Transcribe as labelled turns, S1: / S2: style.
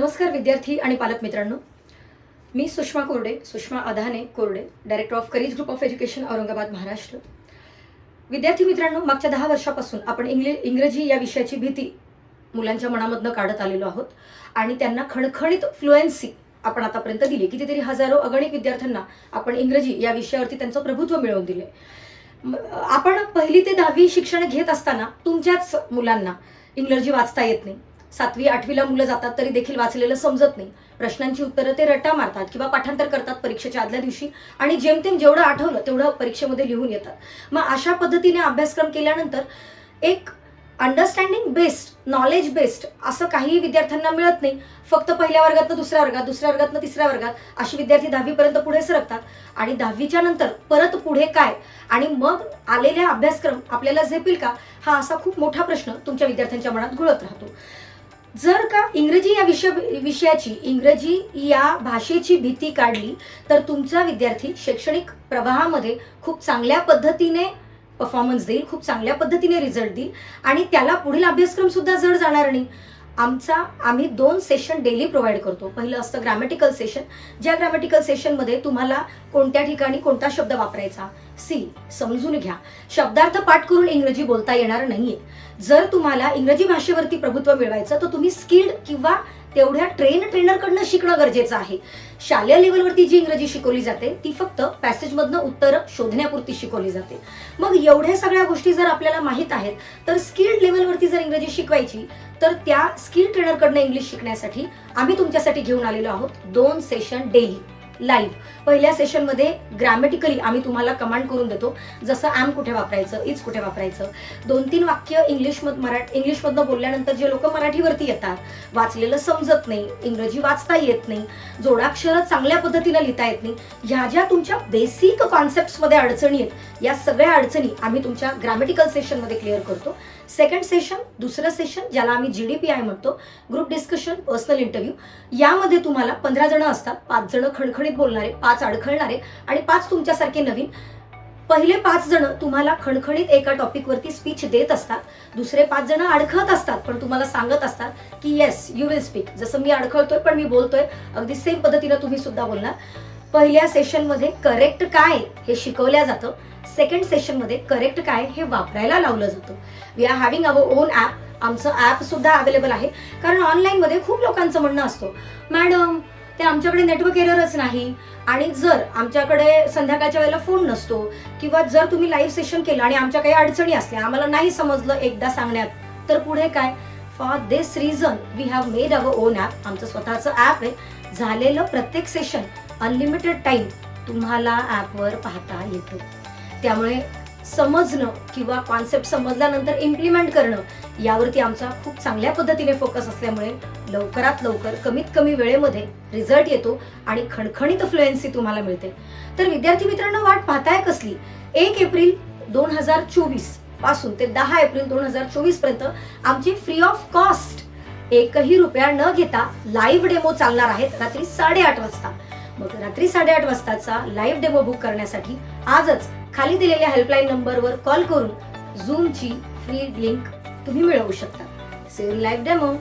S1: नमस्कार विद्यार्थी आणि पालक मित्रांनो. मी सुषमा कोरडे Sushma Adhane Korde director of curries group of education Aurangabad Maharashtra. विद्यार्थी मित्रांनो मागच्या दहा वर्षापासून आपण इंग्लि इंग्रजी या विषयाची भीती मुलांच्या मनामधनं काढत आलेलो आहोत आणि त्यांना खणखणीत फ्लुएन्सी आपण आतापर्यंत दिली. कितीतरी हजारो अगणित विद्यार्थ्यांना आपण इंग्रजी या विषयावरती त्यांचं प्रभुत्व मिळवून दिले आपण पहिली ते दहावी शिक्षण घेत असताना तुमच्याच मुलांना इंग्रजी वाचता येत नाही. सातवी आठवीला मुलं जातात तरी देखील वाचलेलं समजत नाही. प्रश्नांची उत्तरं ते रट्टा मारतात किंवा पाठांतर करतात परीक्षेच्या आदल्या दिवशी आणि जेमतेम जेवढं आठवलं तेवढं परीक्षेमध्ये लिहून येतात. मग अशा पद्धतीने अभ्यासक्रम केल्यानंतर एक अंडरस्टँडिंग बेस्ड नॉलेज बेस्ड असं काही विद्यार्थ्यांना मिळत नाही. फक्त पहिल्या वर्गातनं दुसऱ्या वर्गात दुसऱ्या वर्गातनं तिसऱ्या वर्गात अशी विद्यार्थी दहावीपर्यंत पुढे सरकतात. आणि दहावीच्या नंतर परत पुढे काय? आणि मग आलेल्या अभ्यासक्रम आपल्याला झेपेल का? हा असा खूप मोठा प्रश्न तुमच्या विद्यार्थ्यांच्या मनात घुळत राहतो. जर का इंग्रजी या विषय विषयाची इंग्रजी या भाषेची भीती काढली तर तुमचा विद्यार्थी शैक्षणिक प्रवाहामध्ये खूप चांगल्या पद्धतीने परफॉर्मन्स देईल खूप चांगल्या पद्धतीने रिझल्ट देईल आणि त्याला पुढील अभ्यासक्रम सुद्धा जड जाणार नाही. आमचा आम्ही दोन सेशन डेली प्रोव्हाइड करतो. पहिलं असतं ग्रॅमॅटिकल सेशन ज्या ग्रॅमॅटिकल सेशनमध्ये तुम्हाला कोणत्या ठिकाणी कोणता शब्द वापरायचा? सी समजून घ्या. शब्दार्थ पाठ करून इंग्रजी बोलता येणार नाहीये. जर तुम्हाला इंग्रजी भाषेवरती प्रभुत्व मिळवायचं तर तुम्ही स्किल्ड किंवा तेवढ्या ट्रेन ट्रेनरकडनं शिकणं गरजेचं आहे. शालेय लेवलवरती जी इंग्रजी शिकवली जाते ती फक्त पॅसेजमधनं उत्तर शोधण्यापुरती शिकवली जाते. मग एवढ्या सगळ्या गोष्टी जर आपल्याला माहीत आहेत तर स्किल्ड लेवलवरती जर इंग्रजी शिकवायची तर त्या स्किल ट्रेनरकडनं इंग्लिश शिकण्यासाठी आम्ही तुमच्यासाठी घेऊन आलेलो आहोत दोन सेशन डेली लाईव्ह पहिल्या सेशनमध्ये ग्रॅमॅटिकली आम्ही तुम्हाला कमांड करून देतो. जसं ॲम कुठे वापरायचं इज कुठे वापरायचं. दोन तीन वाक्य इंग्लिश मध मराठी इंग्लिशमधनं बोलल्यानंतर जे लोक मराठीवरती येतात वाचलेलं समजत नाही इंग्रजी वाचता येत नाही जोडाक्षरं चांगल्या पद्धतीनं लिहिता येत नाही ह्या ज्या तुमच्या बेसिक कॉन्सेप्ट्समध्ये अडचणी आहेत या सगळ्या अडचणी आम्ही तुमच्या ग्रॅमॅटिकल सेशनमध्ये क्लिअर करतो. सेकंड सेशन दुसरं सेशन ज्याला आम्ही जी डी पी आय म्हणतो ग्रुप डिस्कशन पर्सनल इंटरव्ह्यू यामध्ये तुम्हाला पंधरा जण असतात. पाच जण खणखणीत बोलणारे पाच अडखळणारे आणि पाच तुमच्यासारखे नवीन. पहिले पाच जण तुम्हाला खणखणीत एका टॉपिकवरती स्पीच देत असतात. दुसरे पाच जण अडखळत असतात पण तुम्हाला सांगत असतात की येस यू विल स्पीक जसं मी अडखळतोय पण मी बोलतोय अगदी सेम पद्धतीनं तुम्ही सुद्धा बोलणार. पहिल्या सेशनमध्ये करेक्ट काय हे शिकवल्या जातं? सेकंड सेशनमध्ये करेक्ट काय हे वापरायला लावलं जातं. We are having our own app आमचं ॲप सुद्धा अवेलेबल आहे. कारण ऑनलाईनमध्ये खूप लोकांचं म्हणणं असतो. मॅडम ते आमच्याकडे नेटवर्क एररच नाही. आणि जर आमच्याकडे संध्याकाळच्या वेळेला फोन नसतो किंवा जर तुम्ही लाईव्ह सेशन केलं आणि आमच्या काही अडचणी असल्या आम्हाला नाही समजलं एकदा सांगण्यात तर पुढे काय? For this reason we have made our own app आमचं स्वतःचं ॲप आहे. झालेलं प्रत्येक सेशन अनलिमिटेड टाईम तुम्हाला ॲपवर पाहता येतो. त्यामुळे समजणं किंवा कॉन्सेप्ट समजल्यानंतर इम्प्लिमेंट करणं यावरती आमचा खूप चांगल्या पद्धतीने फोकस असल्यामुळे लवकरात लवकर कमीत कमी वेळेमध्ये रिझल्ट येतो आणि खणखणीत फ्लुएन्सी तुम्हाला मिळते. तर विद्यार्थी मित्रांनो वाट पाहताय कसली? एक एप्रिल दोन हजार चोवीसपासून ते दहा एप्रिल दोन हजार चोवीसपर्यंत आमची फ्री ऑफ कॉस्ट एकही रुपया न घेता लाईव्ह डेमो चालणार आहेत रात्री साडेआठ वाजता. मग रात्री साडेआठ वाजताचा लाईव्ह डेमो बुक करण्यासाठी आजच खाली दिलेल्या हेल्पलाईन नंबरवर कॉल करून झूमची फ्री लिंक तुम्ही मिळवू शकता. Save live demo